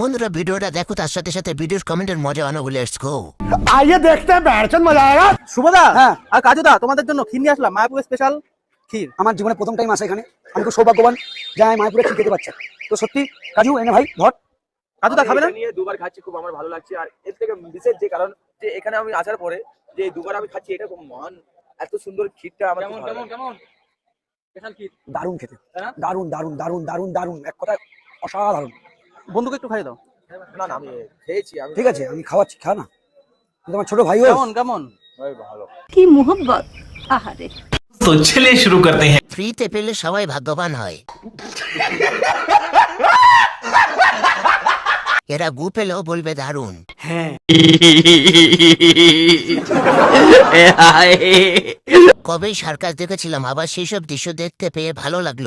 বন্ধুরা ভিডিওটা দেখো তার সাথে সাথে ভিডিওর কমেন্টের মজা আনো বলে লেটস গো। আইয়ে দেখতে ব্যাটন মজা আয়া শুভদা হ্যাঁ। আর কাজুদা তোমাদের জন্য ক্ষীর নিয়ে আসলাম মায়াপুর স্পেশাল ক্ষীর। আমার জীবনে প্রথম টাইম আসা এখানে। আমি খুব সৌভাগ্যবান যাই মায়াপুরে ক্ষীর খেতে পাচ্ছি। তো সত্যি কাজু এনে ভাই ধর। কাজুদা খাবে না? নিয়ে দুবার খাচ্ছি খুব আমার ভালো লাগছে। আর এর থেকে বিশেষ যে কারণ যে এখানে আমি আসার পরে যে দুবার আমি খাচ্ছি এটা খুব মহান। এত সুন্দর ক্ষীরটা আমার কেমন কেমন কেমন? দারুণ খেতে। দারুণ দারুণ দারুণ দারুণ দারুণ দারুণ। এক কথায় অসাধারণ। বন্ধুকে একটু খাইয়ে দাও। না আমি খেয়েছি ঠিক আছে আমি খাওয়াচ্ছি খা না। তোমার ছোট ভাই কেমন কেমন? কি মোহব্বত আহারে। তো ছেলে শুরু করতে হ্যাঁ ফ্রিতে পেলে সবাই ভাগ্যবান হয়। এরা গু পেলেও বলবে দারুণ। হ্যাঁ। কবে সার্কাস দেখেছিলাম আবার সেসব দৃশ্য দেখতে পেয়ে ভালো লাগল।